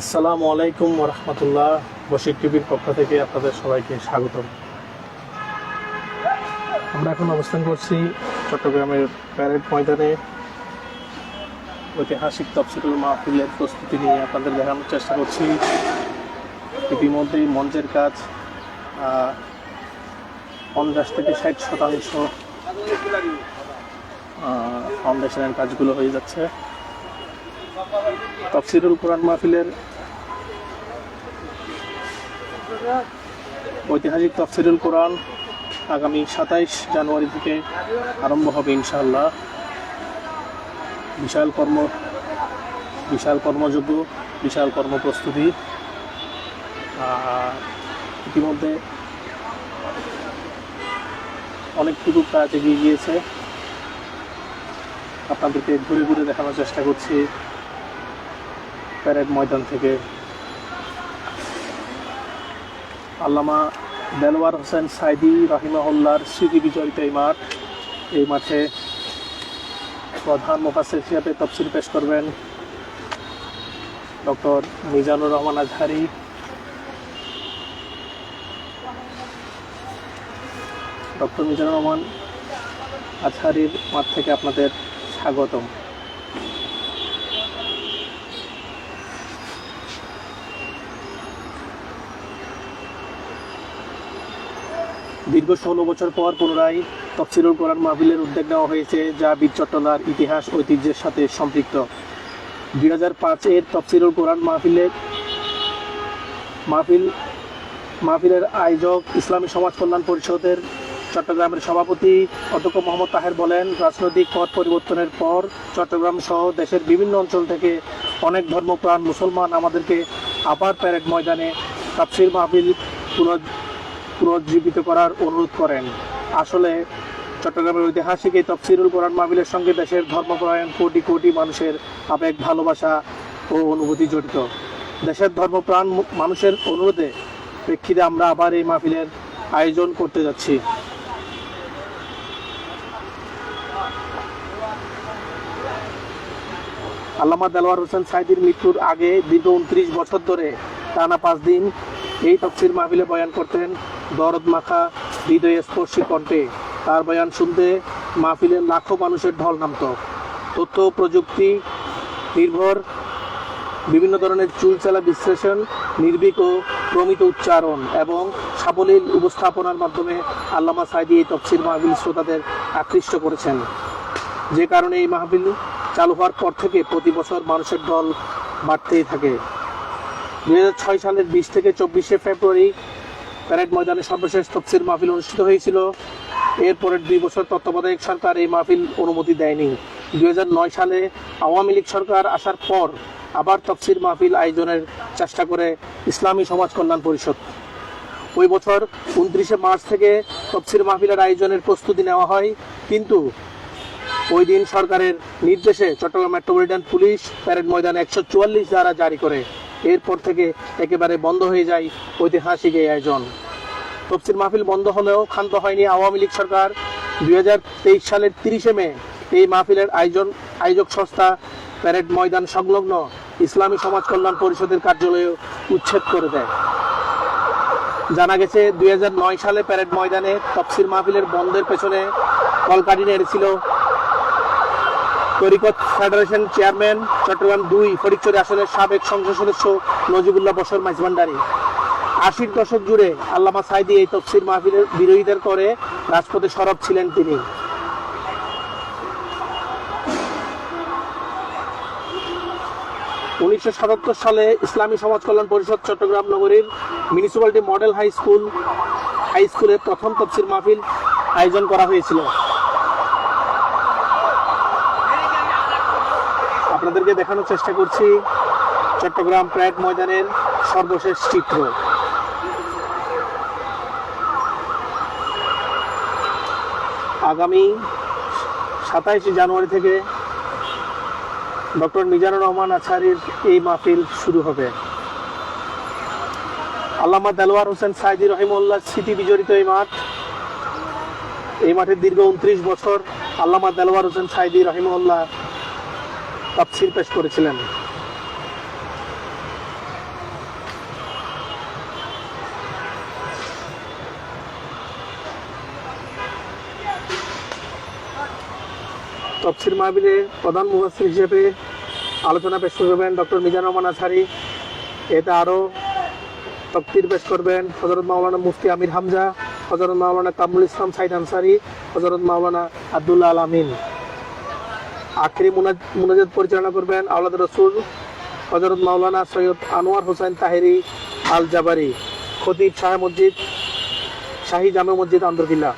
আসসালামু আলাইকুম রহমতুল্লাহ। বশির টিভির পক্ষ থেকে আপনাদের সবাইকে স্বাগতম। আমরা এখন অবস্থান করছি চট্টগ্রামের প্যারেড ময়দানে। ঐতিহাসিক তফসিলুল মাহফিলের প্রস্তুতি নিয়ে আপনাদের দেখানোর চেষ্টা করছি। ইতিমধ্যেই মঞ্চের কাজ পঞ্চাশ থেকে ষাট শতাংশ ফাউন্ডেশনের কাজগুলো হয়ে যাচ্ছে। তফসিরুল কোরআন মাহফিলের ঐতিহাসিক তফসিরুল কোরআন আগামী সাতাইশ জানুয়ারি থেকে আরম্ভ হবে ইনশাআল্লাহ। বিশাল কর্ম, বিশাল কর্মযোগ্য বিশাল কর্ম প্রস্তুতি আর ইতিমধ্যে অনেকটুকু কাজ এগিয়ে গিয়েছে। আপনাদেরকে ঘুরে ঘুরে দেখানোর চেষ্টা করছি। প্যারেড ময়দান থেকে। আল্লামা দেলওয়ার হোসেন সাইদি রাহিমাহুল্লার স্মৃতি বিজড়িত এই মাঠ। এই মাঠে প্রধান মোফাসের হিসাবে তফসিল পেশ করবেন ডক্টর মিজানুর রহমান আজহারি। ডক্টর মিজানুর রহমান আজহারির মাঠ থেকে আপনাদের স্বাগতম। দীর্ঘ ষোলো বছর পর পুনরায় তফসিলুল কোরআন মাহফিলের উদ্যোগ নেওয়া হয়েছে, যা বীর চট্টলার ইতিহাস, ঐতিহ্যের সাথে সম্পৃক্ত। দুই হাজার পাঁচের তফসিলুল কোরআন মাহফিলের মাহফিল, মাহফিলের আয়োজক ইসলামী সমাজ কল্যাণ পরিষদের চট্টগ্রামের সভাপতি অধ্যক্ষ মোহাম্মদ তাহের বলেন, রাজনৈতিক পথ পরিবর্তনের পর চট্টগ্রাম সহ দেশের বিভিন্ন অঞ্চল থেকে অনেক ধর্মপ্রাণ মুসলমান আমাদেরকে আবার প্যারেড ময়দানে তাফসির মাহফিল পুনর- পুনর্জীবিত করার অনুরোধ করেন। আসলে চট্টগ্রামের ঐতিহাসিক এই তফসিরুল কোরআন মাহফিলের সঙ্গে দেশের ধর্মপরায়ণ কোটি কোটি মানুষের আবেগ, ভালোবাসা ও অনুভূতি জড়িত। দেশের ধর্মপ্রাণ মানুষের অনুরোধে প্রেক্ষিতে আমরা আবার এই মাহফিলের আয়োজন করতে যাচ্ছি। আল্লামা দেলোয়ার হোসেন সাইদির মৃত্যুর আগে দীর্ঘ উনত্রিশ বছর ধরে টানা পাঁচ দিন এই তফসির মাহফিলে বয়ান করতেন দরদ মাখা হৃদয় স্পর্শী কণ্ঠে। তার বয়ান শুনতে মাহফিলে লাখো মানুষের ঢল নামত। তথ্য প্রযুক্তি নির্ভর বিভিন্ন ধরনের চুলচালা বিশ্লেষণ, নির্ভীক ও প্রমিত উচ্চারণ এবং সাবলীল উপস্থাপনার মাধ্যমে আল্লামা সাইদি এই তফসির মাহফিল শ্রোতাদের আকৃষ্ট করেছেন। যে কারণে এই মাহফিল চালু হওয়ার পর থেকে প্রতি বছর মানুষের দল বাড়তেই থাকে। দুই হাজার ছয় সালের বিশ থেকে চব্বিশে ফেব্রুয়ারি প্যারেড ময়দানে সর্বশেষ তফসির মাহফিল অনুষ্ঠিত হয়েছিল। এরপরের দুই বছর তত্ত্বাবধায়ক সরকার এই মাহফিল অনুমতি দেয়নি। দুই সালে আওয়ামী লীগ সরকার আসার পর আবার তফসির মাহফিল আয়োজনের চেষ্টা করে ইসলামী সমাজ কল্যাণ পরিষদ। ওই বছর উনত্রিশে মার্চ থেকে তফসির মাহফিলের আয়োজনের প্রস্তুতি নেওয়া হয়। কিন্তু ওই দিন সরকারের নির্দেশে চট্টগ্রাম মেট্রোপলিটন পুলিশ প্যারেড ময়দানে একশো চুয়াল্লিশ ধারা জারি করে। এরপর থেকে একেবারে বন্ধ হয়ে যায় ঐতিহাসিক এই আয়োজন। তফসির মাহফিল বন্ধ হলেও ক্ষান্ত হয়নি আওয়ামী লীগ সরকার। দুই হাজার তেইশ সালের তিরিশে মে এই মাহফিলের আয়োজন আয়োজক সংস্থা প্যারেড ময়দান সংলগ্ন ইসলামী সমাজ কল্যাণ পরিষদের কার্যালয়ে উচ্ছেদ করে দেয়। জানা গেছে দুই হাজার নয় সালে প্যারেড ময়দানে তফসির মাহফিলের বন্ধের পেছনে কলকাঠি নেড়েছিল তরিকত ফেডারেশন চেয়ারম্যান চট্টগ্রাম দুই ফটিকচুরি আসনের সাবেক সংসদ সদস্য নজিবুল্লাহ বসর মাইজভান্ডারি। আশির দশক জুড়ে আল্লামা সাইদি এই তফসির মাহফিলের বিরোধীদের করে রাজপথে সরব ছিলেন তিনি। উনিশশো সাতাত্তর সালে ইসলামী সমাজ কল্যাণ পরিষদ চট্টগ্রাম নগরীর municipality model high school, high স্কুলের প্রথম তফসির মাহফিল আয়োজন করা হয়েছিল। আপনাদেরকে দেখানোর চেষ্টা করছি চট্টগ্রাম প্যারেড ময়দানের সর্বশেষ চিত্র। আগামী সাতাইশে জানুয়ারি থেকে ডক্টর মিজানুর রহমান আছারির এই মাহফিল শুরু হবে। আল্লামা দেলোয়ার হোসেন সাইদি রহিমউল্লাহ স্মৃতি বিজড়িত এই মাঠ। এই মাঠের দীর্ঘ উনত্রিশ বছর আল্লামা দেলোয়ার হোসেন সাইদি রহিমউল্লাহ তাফসির পেশ করেছিলেন। তফসির মাহবিলে প্রধান মুহাসির হিসেবে আলোচনা পেশ করবেন ডক্টর মিজান রহমান আছারি এতে আরও তফসির পেশ করবেন হজরত মাওলানা মুফতি আমির হামজা হজরত মাওলানা কামরুল ইসলাম সাইদ আনসারি হজরত মাওলানা আবদুল্লাহ আল আমিন। আখরি মুনাজ- মুনাজাত পরিচালনা করবেন আওলাদ রসুল হজরত মাওলানা সৈয়দ আনোয়ার হোসেন তাহেরি আল জাবারি খতিব শাহ মসজিদ, শাহী জামে মসজিদ আন্দরকিল্লা।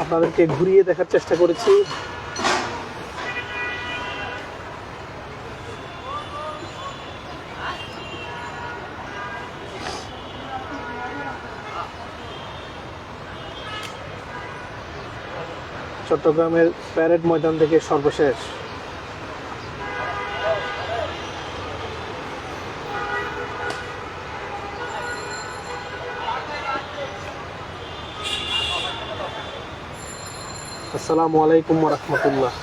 আপনাদেরকে ঘুরিয়ে দেখার চেষ্টা করেছি। চট্টগ্রামের প্যারেড ময়দান থেকে সর্বশেষ। আসসালামু আলাইকুম রহমতুল্লাহ।